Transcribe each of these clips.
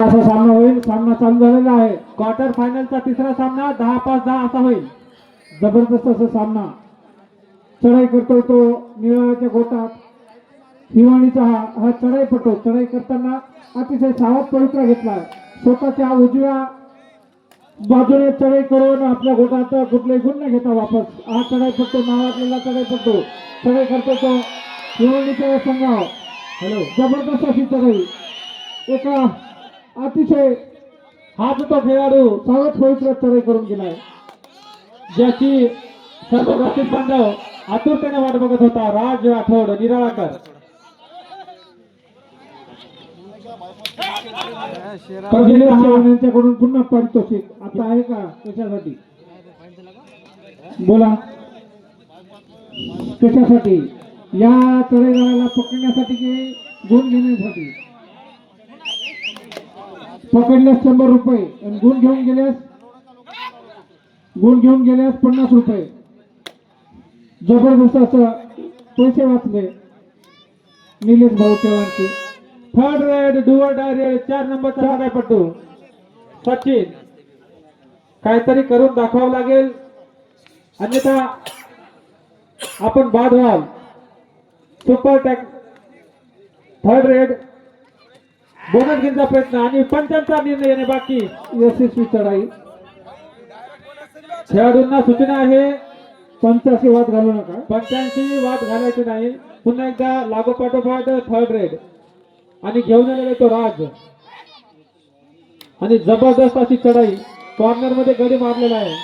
असा सामना होईल. सामना चालू झालेला आहे. क्वार्टर फायनलचा तिसरा सामना दहा पाच दहा असा होईल. जबरदस्त असा सामना. चढाई करतो तो निळाच्या गोटात. हिवाणीचा हा हा चढाई पटो. चढाई करताना अतिशय सावध पवित्रा घेतला स्वतःच्या उजव्या बाजूने चढाई करून आपल्या गोटात कुठलेही गुण न घेता वापस. हा चढाई पटतो नावाजलेला चढाई पटतो चढाई करतो तो हिवाणीच्या या संघावर हॅलो जबरदस्त अशी चढाई. एका अतिशय हा जो तो खेळाडू सर्वात पवित्र चढाई करून गेलाय. ज्याची सर्व रसिक बांधव आतुरतेने वाट बघत होता. राज राठोड निराळाकर. यांच्याकडून पुन्हा पारितोषिक. आता आहे का कशासाठी बोला. कशासाठी या तळेगाळाला पकडण्यासाठी की गुण घेण्यासाठी? पकडल्यास शंभर रुपये. आणि गुण घेऊन गेल्यास? गुण घेऊन गेल्यास पन्नास रुपये. जबरदस्त असं पैसे वाचले. निलेश भाऊ चव्हाणचे. Third raid do or die raid चार नंबरचा खेळापट्टू सचिन. काहीतरी करून दाखवावं लागेल. अन्यथा आपण बाद व्हाल. Super tackle third raid bonus घेण्याचा प्रयत्न. आणि पंचांचा निर्णय येणे बाकी. यशस्वी चढाई. खेळाडूंना सूचना आहे पंचाशी वाद घालू नका. पंचांशी वाद घालायचे नाही. पुन्हा एकदा लागोपाठोपाठ थर्ड रेड आणि घेऊन आलेला तो राज. आणि जबरदस्त अशी चढाई. कॉर्नरमध्ये गडी मारलेला आहे.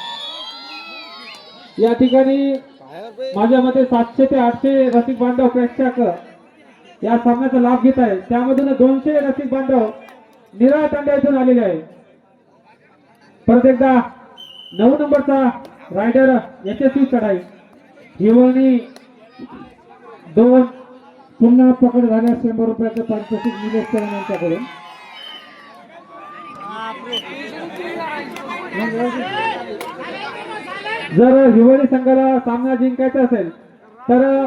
या ठिकाणी माझ्या मते सातशे ते आठशे रसिक बांधव प्रेक्षक या सामन्याचा लाभ घेत आहे. त्यामधून दोनशे रसिक बांधव निराळ तांड्यातून आलेले आहे परत एकदा नऊ नंबरचा रायडर यशस्वी चढाई. हिवळणी दोन पुन्हा पकड झाल्यास शंभर रुपयाचं पारितोषिक निलेश चव्हाण यांच्याकडून. जर हिवाळी संघाला सामना जिंकायचा असेल तर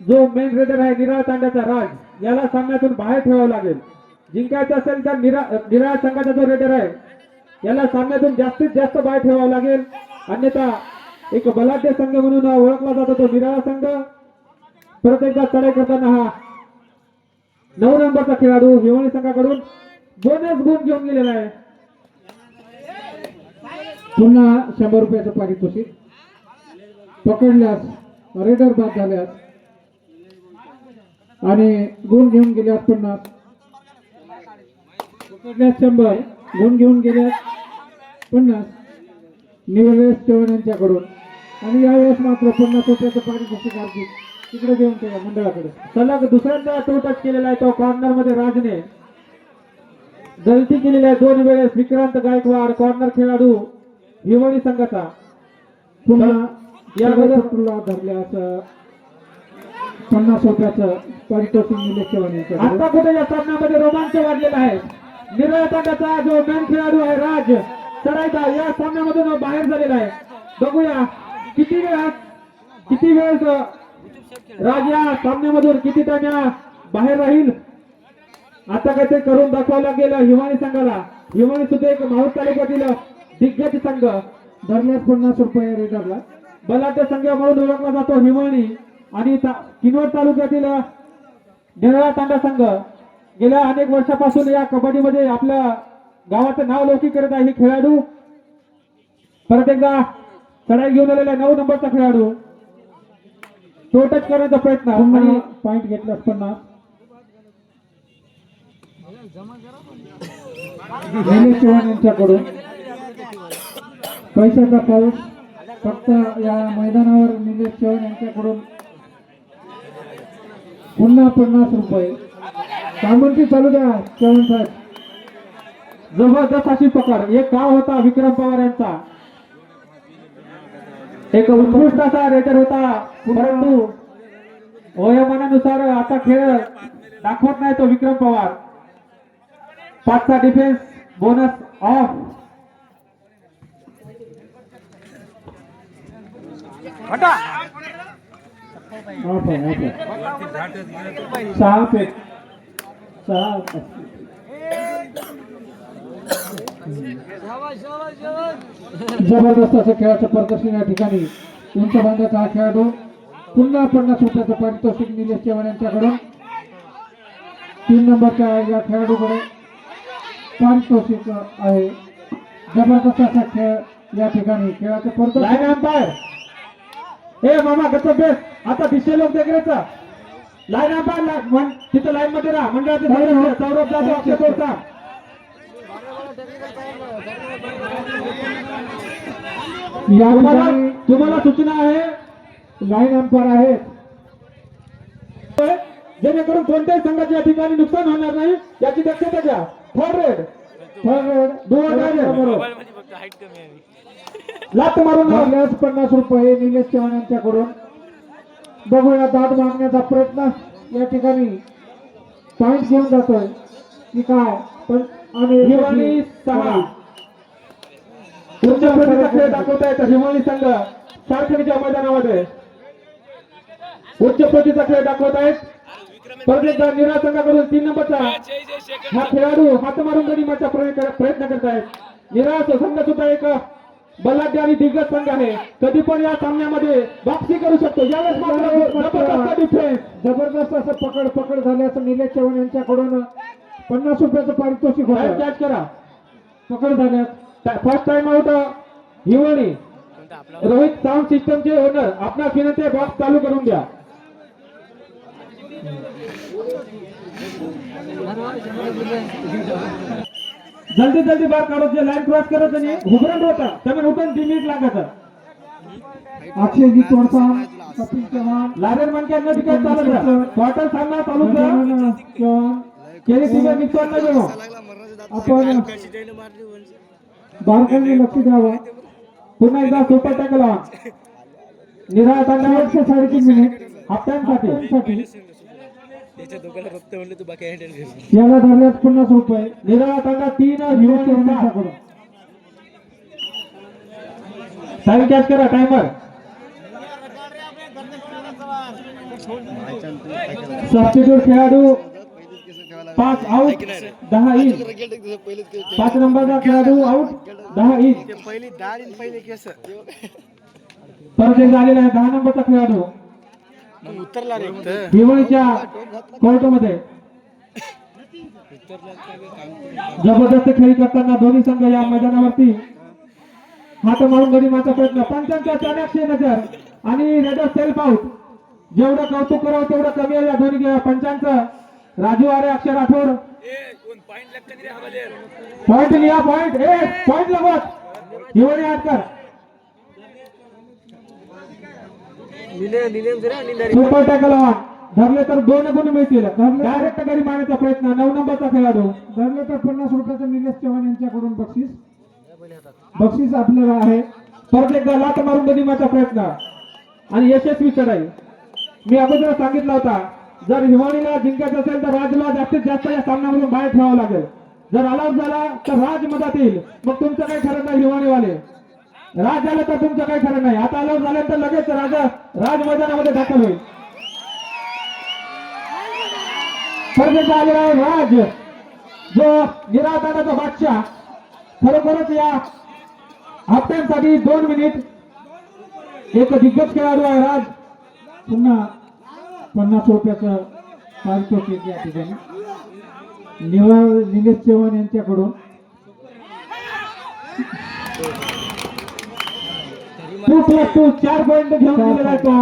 जो मेन रेडर आहे निराळ तांड्याचा राज याला सामन्यातून बाहेर ठेवावं लागेल. जिंकायचं असेल तर निराळ संघाचा जो रेडर आहे याला सामन्यातून जास्तीत जास्त बाहेर ठेवावं लागेल. अन्यथा एक बलाढ्य संघ म्हणून ओळखला जातो तो निराळा संघ. परत एकदा चढाई करताना हा नऊ नंबरचा खेळाडू हिवाळी संघाकडून बोनस गुण घेऊन गेलेला आहे. पुन्हा शंभर रुपयाचं पारितोषिक. पकडल्यास रेडर बाद झाल्यास आणि गुण घेऊन गेल्यास पन्नास पकडल्यास शंभर गुण घेऊन गेल्यास पन्नास. निलेश चव्हाण यांच्याकडून. आणि यावेळेस मात्र पन्नास रुपयाचं पारितोषिक अर्जित तिकडे देऊन ठेवा मंडळाकडे. सलग दुसऱ्यांदा तो टच केलेला आहे तो कॉर्नरमध्ये राजने. गलती केलेली आहे दोन वेळेस. विक्रांत गायकवाड कॉर्नर खेळाडू हिवळी संघाचा. पुन्हा या या अगोदर- धरल्यास पन्नास रुपयाचं पारितोषिक निलेश आता कुठे या सामन्यामध्ये रोमांच वाढलेला आहे? निरळ संघाचा जो मेन खेळाडू आहे राज चढायचा या सामन्यामधून बाहेर झालेला आहे. बघूया किती वेळ किती वेळ राज या सामन्यामधून किती टाइम बाहेर राहील? आता काय ते करून दाखवायला गेलं हिवाळी संघाला. हिवाळी सुद्धा एक माहूर तालुक्यातील दिग्गज संघ. धरल्यास पन्नास रुपये रेटरला बलाढ्य संघ म्हणून ओळखला जातो हिवळणी आणि किनवट तालुक्यातील निराळा तांडा संघ गेल्या अनेक वर्षापासून या कबड्डीमध्ये आपल्या गावाचं नाव लौकिक करत आहे हे खेळाडू. परत एकदा चढाई घेऊन आलेला नऊ नंबरचा खेळाडू. तो टच करण्याचा प्रयत्न पॉइंट पन्नास निलेश चव्हाण यांच्याकडून. पैशाचा पाऊस फक्त या मैदानावर निलेश चव्हाण यांच्याकडून पुन्हा पन्नास रुपये. सामंती चालू द्या चव्हाण साहेब. जबरदस्त अशी पकड. एक गाव होता विक्रम पवार यांचा. एक उत्कृष्ट असा रेटर होता. परंतु वयोमानानुसार आता खेळ दाखवत नाही तो विक्रम पवार. पाचचा डिफेन्स बोनस ऑफ ऑफ आहे ऑफ आहे सहा फेक सहा जबरदस्त असं खेळाचं प्रदर्शन या ठिकाणी. उंच बांधाचा हा खेळाडू. पुन्हा पन्नास रुपयाचं पारितोषिक निलेश चव्हाण यांच्याकडून. तीन नंबरच्या या खेळाडूकडे? पारितोषिक आहे. जबरदस्त असा खेळ या ठिकाणी. खेळाचं प्रदर्शन. लाईन अंपायर हे मामा कसं बेस्ट आता दिशे लोक देखरेचा लाईन अंपायर तिथं लाईन मध्ये राहा. मंडळाचे सौरभ जाधव अक्षय तुम्हाला सूचना आहे? लाईन अंपायर आहेत जेणेकरून कोणत्याही संघाचे या ठिकाणी नुकसान होणार नाही याची दक्षता घ्या. थर्ड रेड थर्ड रेड दोन लात मारून पन्नास रुपये निलेश चव्हाण यांच्याकडून. बघूया दाद मागण्याचा प्रयत्न या ठिकाणी पॉइंट घेऊन जातोय. की काय? पण आणि सहा उच्च प्रतीचा खेळ दाखवता येतात हिवाळी संघ. सारखणीच्या मैदानामध्ये. उच्च प्रतीचा खेळ दाखवत आहेत. एकदा निरा संघाकडून तीन नंबरचा हा खेळाडू हात मारून गणिमाचा प्रयत्न करत आहेत. निरा संघ सुद्धा एक बलाढ्य आणि दिग्गज संघ आहे कधी पण या सामन्यामध्ये वापसी करू शकतो. यावेळेस मात्र जबरदस्त असं पकड पकड झाल्याचं निलेश चव्हाण यांच्याकडून पन्नास रुपयाचं पारितोषिक कॅच करा. पकड झाल्यात. फर्स्ट टाइम आउट हिवणी रोहित साऊंड सिस्टमचे ओनर आपणास विनंती बॉक्स चालू करून द्या. जल्दी जल्दी बाहेर काढो जे लाईन क्रॉस करत नाही घुबरण होता त्यामुळे उठून तीन मिनिट लागायचं अक्षयजी तोडसाम कपिल चव्हाण. लारेन मनक्या न ठिकाणी चालत राहा क्वार्टर सामना चालू करा केली तिथे न आपण बारकाईने लक्ष द्यावं. पुन्हा एकदा सुपर टॅकल निराळ साडेतीन मिनिट हप्त्यांसाठी साठी. त्याच्या दोघांना फक्त म्हणलं तू बाकी हँडल कर. याला धरल्यात पन्नास रुपये. निराळा तांडा तीन टाइम कॅच करा टायमर सबस्टिट्यूट खेळाडू पाच आउट दहा इन पाच नंबरचा खेळाडू आउट दहा इन पहिली दहा दिन पहिले केस. परत एक झालेला आहे दहा नंबरचा खेळाडू. उतरला हिवळीच्या कोर्टमध्ये जबरदस्त खेळी करताना दोन्ही संघ या मैदानावरती हात मारून गडी मारचा प्रयत्न. पंचांचा चाणक्य नजर आणि रेडर सेल्फ आउट. जेवढं कौतुक करावं तेवढं कमी आहे या दोन्ही पंचांचं राजू आरे अक्षर राठोड. पॉइंट लिहा पॉइंट ए पॉइंट लगवत हिवळी आटकर. सुपर टॅकल ऑन धरले तर दोन गुण मिळतील. डायरेक्ट गडी मारण्याचा प्रयत्न. नऊ नंबरचा खेळाडू. धरले तर पन्नास रुपयाचं निलेश चव्हाण यांच्याकडून बक्षीस. बक्षीस आपल्याला आहे. परत एकदा लात मारून गनिमाचा प्रयत्न. आणि यशस्वी चढाई. मी अगोदर सांगितलं होता जर हिवाळीला जिंकायचं असेल तर राजला जास्तीत जास्त या सामन्यामधून बाहेर ठेवावं लागेल. जर आलाउट झाला तर राज मदत येईल मग तुमचं काही खरं नाही हिवाळीवाले. राज झालं तर तुमचं काही खरं नाही. आता आलाउट झाल्यानंतर लगेच राजा राज मैदानामध्ये दाखल होईल. स्पर्धेचा आलेला आहे राज जो निराधाराचा बादशाह खरोखरच या हप्त्यांसाठी दोन मिनिट एक दिग्गज खेळाडू आहे राज. पुन्हा पन्नास रुपयाचं पारितोषिक या ठिकाणी. निवळ निलेश चव्हाण यांच्याकडून. टू प्लस टू चार पॉइंट घेऊन दिला जातो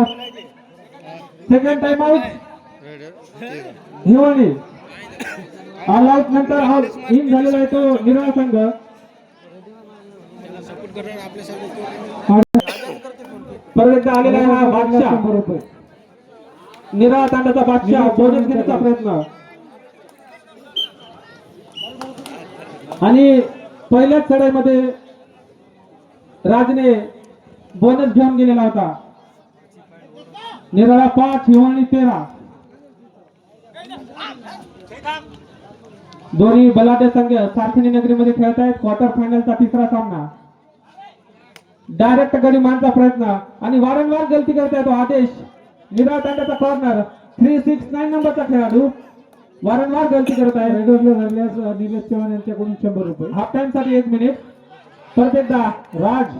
सेकंड टाइम आउट हिवाळी ऑल आउट नंतर आउट इन झालेला आहे तो निराळा संघ. सपोर्ट परत एकदा आलेला आहे हा बादशाह. बरोबर रुपये निराळा तांडाचा बादशाह बोनस घेण्याचा प्रयत्न. आणि पहिल्याच चढाईमध्ये राजने बोनस घेऊन गेलेला होता. निराळा पाच हिवाळी तेरा. दोन्ही बलाढ्य संघ सारखणी नगरीमध्ये खेळत आहेत क्वार्टर फायनलचा तिसरा सामना. डायरेक्ट गडी मारचा प्रयत्न आणि वारंवार गलती करता येतो आदेश. निराळ तांड्याचा कॉर्नर थ्री सिक्स नाईन नंबरचा खेळाडू. वारंवार गलती करत आहे निलेश चव्हाण यांच्याकडून शंभर रुपये. हाफ टाइमसाठी एक मिनिट परत एकदा राज.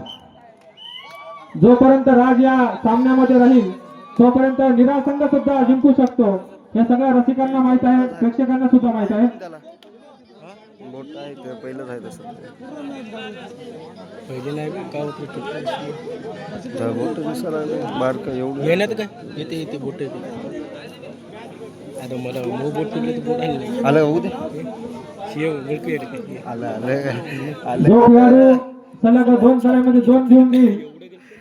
जोपर्यंत राज या सामन्यामध्ये राहील तोपर्यंत निरासंग सुद्धा जिंकू शकतो. हे सगळ्या रसिकांना माहीत आहे प्रेक्षकांना सुद्धा माहीत आहे. त्याला बोट आहे ते पहिलंच आहे तसं. पहिले नाही बे, का उतरत त्या बोट दिसायला बारकं एवढं. मेहनत काय? येते येते बोट येते. आता मला मऊ बोट तुटले तर बोट आले नाही. आलं होऊ दे शिव आलं आलं. आलं सलग दोन दोन घेऊन देईल.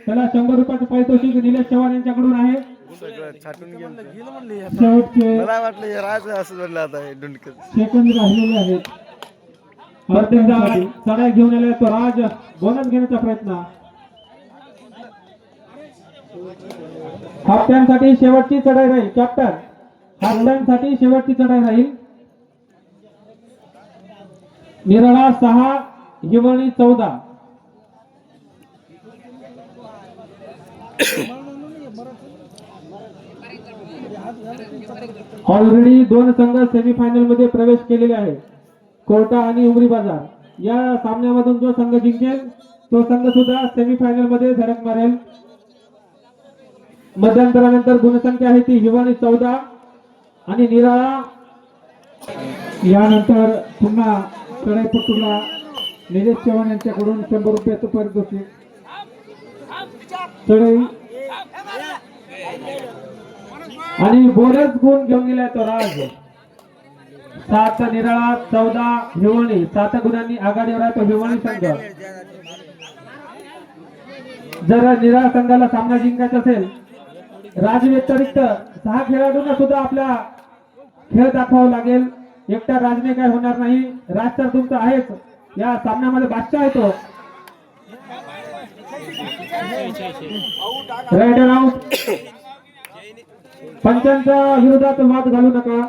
त्याला शंभर रुपयाचं पारितोषिक निलेश चव्हाण यांच्याकडून आहे? सगळं छाटून गेलं शेवटचे मला वाटलं हे राज असं म्हणलं आता हे डुंडक. सेकंद राहिलेले आहेत. परत एकदा चढाई घेऊन आलाय तो राज. बोनस घेण्याचा प्रयत्न. हाफ टाइमसाठी शेवटची चढाई राहील. कॅप्टन हाफ टाइमसाठी शेवटची चढाई राहील. निराळा सहा हिवळी चौदा. ऑलरेडी दोन संघ सेमीफायनलमध्ये प्रवेश केलेले आहे कोर्टा आणि उमरी बाजार. या सामन्यामधून जो संघ जिंकेल तो संघ सुद्धा सेमीफायनलमध्ये धडक मारेल. मध्यंतरानंतर गुणसंख्या आहे ती हिवानी चौदा आणि निराळा. यानंतर पुन्हा चढाईपट्टूला निलेश चव्हाण यांच्याकडून शंभर रुपयाचं पारितोषिक चढाई आणि बोनस गुण घेऊन गेलाय तो राज. सात निराळा चौदा हिवळणी सात गुणांनी आघाडीवर आहे तो हिवळणी संघ. जर निराळा संघाला सामना जिंकायचा असेल राज व्यतिरिक्त सहा खेळाडूंना सुद्धा आपला खेळ दाखवावा लागेल. एकटा राजने काय होणार नाही. राज तर तुमचा आहेच. या सामन्यामध्ये बादशाह येतो रायडर आउट पंचांच्या विरोधात वाद घालू नका.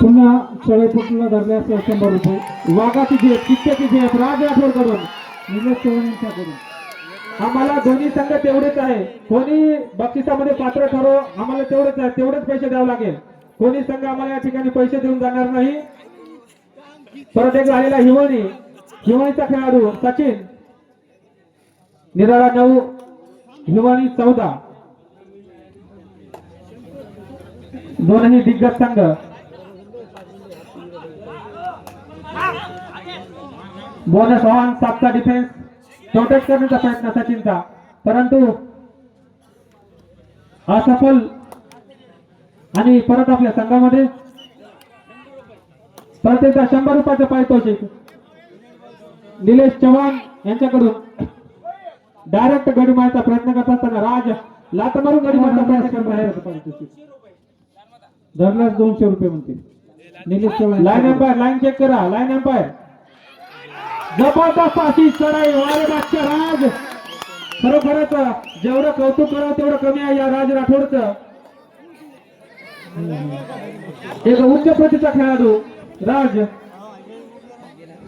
पुन्हा सगळे चढाईपट्टूला धरल्यास शंभर रुपये. वाघाची झेप कित्याची झेप राज राठोडकडून निलेश चव्हाणांच्या करून आम्हाला दोन्ही संघ तेवढेच आहे. कोणी बक्षिसामध्ये पात्र ठरो आम्हाला तेवढेच आहे. तेवढेच पैसे द्यावे लागेल. कोणी संघ आम्हाला या ठिकाणी पैसे देऊन जाणार नाही. परत एक झालेला हिवाणी हिवणीचा खेळाडू सचिन. निराळा नऊ हिवाणी चौदा. दोनही दिग्गज संघ. बोनस ऑन सातचा डिफेन्स प्रोटेक्ट करण्याचा प्रयत्न सचिनचा. परंतु असफल आणि परत आपल्या संघामध्ये परत त्यांचा शंभर रुपयाचं पारितोषिक निलेश चव्हाण यांच्याकडून डायरेक्ट गडी मारायचा प्रयत्न करत असताना राज लात मारून गडी मारण्याचा प्रयत्न करत आहे. पारितोषिक दोनशे रुपये म्हणतील Nilesh Chavan. Line umpire line check करा. लाईन एम्पायर जबरदस्त अशी चढाई वारे बादशाह राज. खरोखरच जेवढं कौतुक करावं तेवढं कमी आहे या राज राठोडचं. एक उच्च प्रतीचा खेळाडू. राज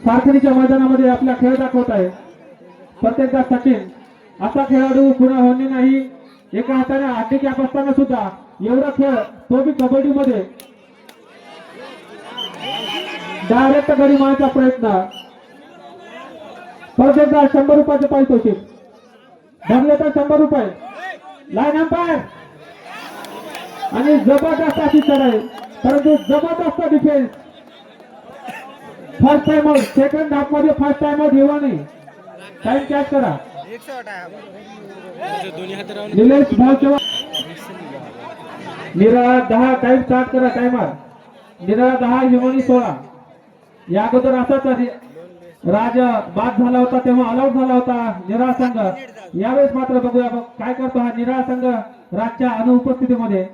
सारखणीच्या मैदानामध्ये आपला खेळ दाखवत आहे. प्रत्येकदा सचिन असा खेळाडू पुन्हा होणे नाही. एका हाताने हड्डी कॅप असताना सुद्धा एवढा खेळ तो बी कबड्डीमध्ये. डायरेक्ट घरी मारण्याचा प्रयत्न. प्रत्येकदा शंभर रुपयाचे पारितोषिक धरले तर शंभर रुपये. लाईन अंपायर आणि जबरदस्त अशी चढाई. परंतु जबरदस्त defence first time out second हाफमध्ये first time out येऊ नाही टाइम कॅच करा. दोन्ही हात निलेश निराळा दहा टाइम स्टार्ट करा टायमर निराळा दहा हिमोनी सोळा. या अगोदर असाच राज बाद झाला होता तेव्हा अलाउट झाला होता निराळा संघ. यावेळेस मात्र बघूया बघ काय करतो हा निराळा संघ राजच्या अनुपस्थितीमध्ये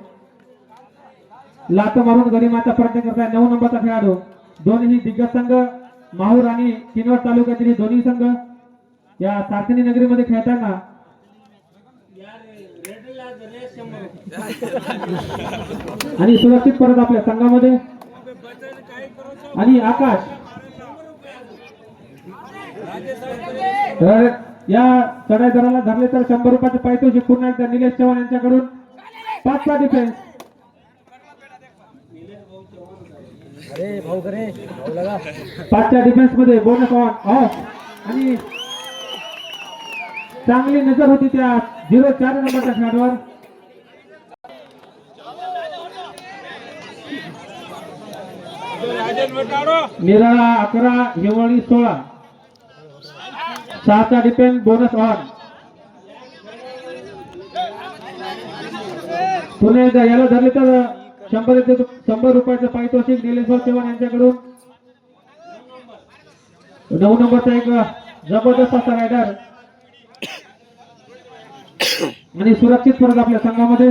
लात मारून गरिमाचा प्रयत्न करताय. नऊ नंबरचा खेळाडू. दोन्ही दिग्गज संघ माहूर आणि किनवट तालुक्यातील दोन्ही संघ या सारखणी नगरीमध्ये खेळताना आणि सुरक्षित परत आपल्या संघामध्ये. आणि आकाश. तर या चढाई दराला धरले तर शंभर रुपयाचे पारितोषिक पुन्हा एकदा निलेश चव्हाण यांच्याकडून. पाचचा डिफेन्स पाचच्या डिफेन्समध्ये बोनस ऑन ऑफ आणि चांगली नजर होती त्या झिरो चार नंबरच्या खेळाडूवर निराळा अकरा हिवाळी सोळा. सहाचा डिफेन्स बोनस ऑन पुन्हा एकदा याला धरले तर शंभर शंभर रुपयाचं पारितोषिक निलेश्वर चव्हाण यांच्याकडून. नऊ नंबरचा एक जबरदस्त असा रायडर आणि सुरक्षित परत आपल्या संघामध्ये.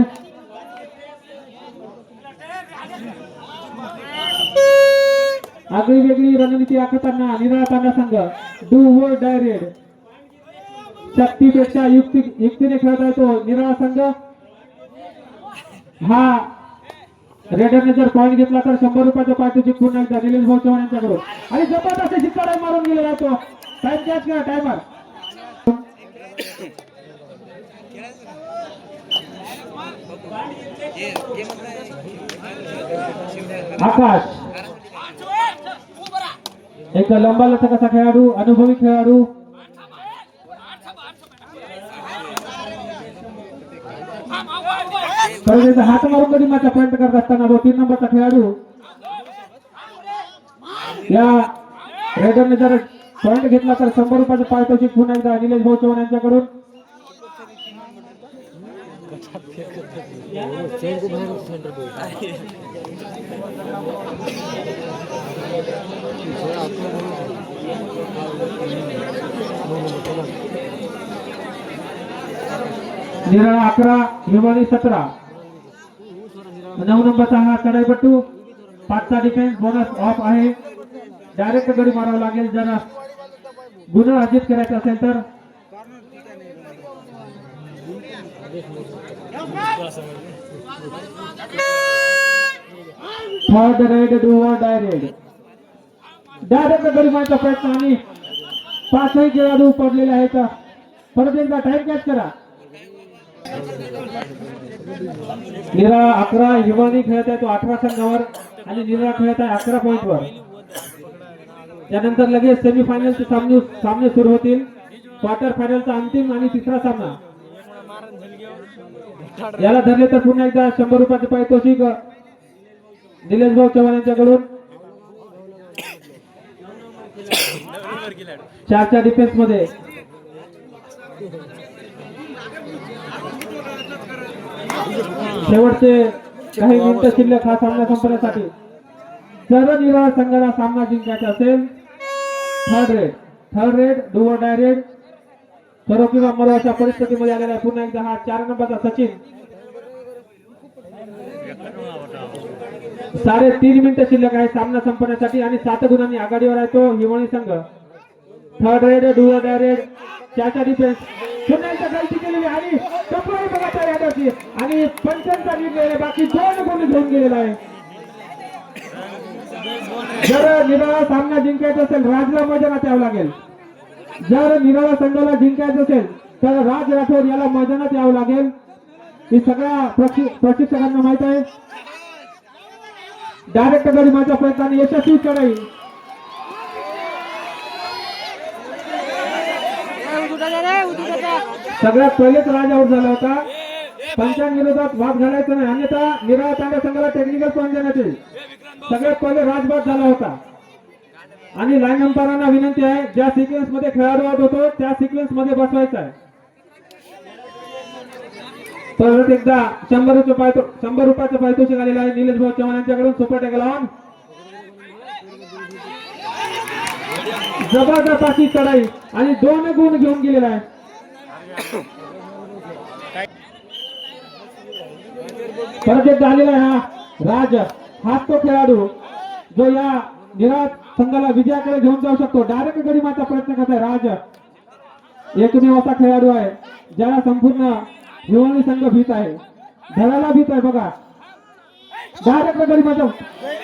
आगळी वेगळी रणनीती आखताना निराळताना संघ डू वर डायरेड शक्तीपेक्षा युक्ती युक्तीने खेळता येतो निराळा संघ. हा रेडरने जर पॉईंट घेतला तर शंभर रुपयाचा पारितोषिक पुन्हा एकदा. निलेश भाऊ चव्हाण यांच्याकडून. आणि जबरदस्त चढाई मारून गेला जातो. टाइम कॅच करा टायमर आकाश. एक लंबा लचक असा खेळाडू अनुभवी खेळाडू. परत हात मारून कधी माझा प्रयत्न करत असताना तो तीन नंबरचा खेळाडू. या रेडरने जर पॉईंट घेतला तर शंभर रुपयाचं पारितोषिक पुन्हा एकदा निलेश भाऊ चव्हाण यांच्याकडून. निराळा अकरा हिवाळी सतरा. नऊ नंबरचा हा कडाईपट्टू पाचचा डिफेन्स बोनस ऑफ आहे. डायरेक्ट गडी मारावं लागेल. जर गुन्हा अर्जित करायचा असेल तर. Third raid do or direct direct गडी मारायचा प्रयत्न आणि पाचही खेळाडू पडलेले आहेत. परत एकदा टाइम कॅच करा. निरा अकरा हिमानी खेळत आहे तो अठरा संघावर आणि निरा खेळत आहे अकरा पॉईंटवर त्यानंतर लगेच सेमीफायनलचे सामने सामने सुरू होतील. क्वार्टर फायनलचा अंतिम आणि तिसरा सामना. याला धरले तर पुन्हा एकदा शंभर रुपयाचे पारितोषिक निलेश भाऊ चव्हाण यांच्याकडून. चारच्या डिफेन्समध्ये. शेवटचे काही मिनिटं शिल्लक हा सामना संपण्यासाठी जर निराळ संघाला सामना जिंकायचा असेल. Third raid third raid do or डायरेड सर्व किंवा मरवाच्या परिस्थितीमध्ये आलेला पुन्हा एकदा हा चार नंबरचा सचिन. साडे तीन मिनिटं शिल्लक आहे सामना संपण्यासाठी आणि सात गुणांनी आघाडीवर आहे तो हिवाळी संघ. Third raid do or raid त्याचा डिफेन्स पुन्हा गलती केलेली आणि कपडे बघा त्या यादवची आणि पंचांचा निर्णय बाकी दोन गुण घेऊन गेलेला आहे. जर निराळा सामना जिंकायचा असेल राजला मैदानात यावं लागेल. जर निराळा संघाला जिंकायचं असेल तर राज राठोड याला मैदानात यावं लागेल. ही सगळ्या प्रशिक्षकांना माहीत आहे. डायरेक्ट गडी माझ्या प्रयत्नाने यशस्वी चढाई. सगळ्यात पहिलेच राज आउट झाला होता. पंचांविरोधात वाद घालायचा नाही अन्यथा निराळा तांड्या संघाला टेक्निकल पॉईंट देण्यात सगळ्यात पहिले राजबाद झाला होता. आणि लाईन अंपायरांना विनंती आहे ज्या सिक्वेन्समध्ये खेळाडू आउट होतो त्या सिक्वेन्समध्ये बसवायचा आहे. परत एकदा शंभर रुपये शंभर रुपयाचं पारितोषिक आलेलं आहे. निलेश भाऊ चव्हाण यांच्याकडून सुपर टॅकल ऑन जबरदस्त अशी चढाई आणि दोन गुण घेऊन गेलेला आहे. परत झालेला आहे हा राज हा तो खेळाडू जो या निराज संघाला विजयाकडे घेऊन जाऊ शकतो. डायरेक्ट गडी गडिमाचा प्रयत्न करत आहे राज. एकमेव असा खेळाडू आहे ज्याला संपूर्ण हिवाळी संघ भीत आहे. धराला भीत आहे बघा. डायरेक्ट गडी गडिमाचा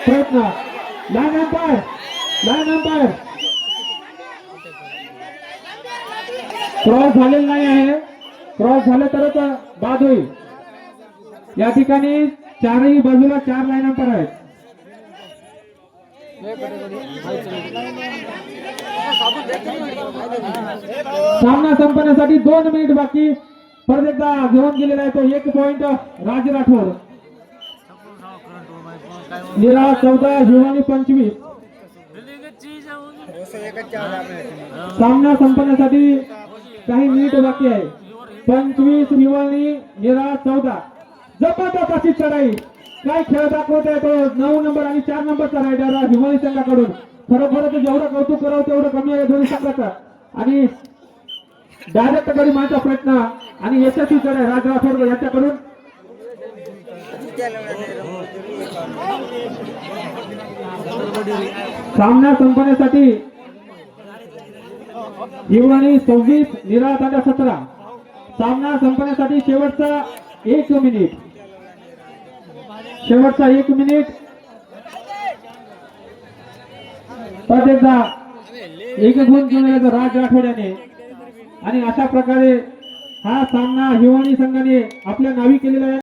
प्रयत्न. Line umpire line umpire cross नाही आहे. क्रॉस झाले बाद होईल. या ठिकाणी बाजूला चार लाईन अंतर आहेत. सामना संपण्यासाठी दोन मिनिट बाकी. परत एकदा घेऊन गेलेला तो एक पॉइंट राज राठोड. निरा चौदा हिवानी पंचवीस. सामना संपण्यासाठी काही मिनिट बाकी आहे. पंचवीस हिवाळी निराळ चौदा. जबरदस्त अशी चढाई. काय खेळ दाखवत आहे तो? नऊ नंबर आणि चार नंबरचा रायडर हिवाळी संघाकडून. खरोखर जेवढं कौतुक करावं तेवढं कमी आहे दोन्ही संघाचं. आणि डायरेक्ट गडी मारण्याचा प्रयत्न आणि यशस्वी चढाई राज राठोड यांच्याकडून. सामना संपण्यासाठी हिवळणी सव्वीस निरा तांडा सतरा. सामना संपण्यासाठी शेवटचा एक मिनिट. शेवटचा एक मिनिट. परत एकदा एक गुण घेऊन येतो राज आठवड्याने आणि अशा प्रकारे हा सामना हिवाणी संघाने आपल्या नावी केलेला आहे.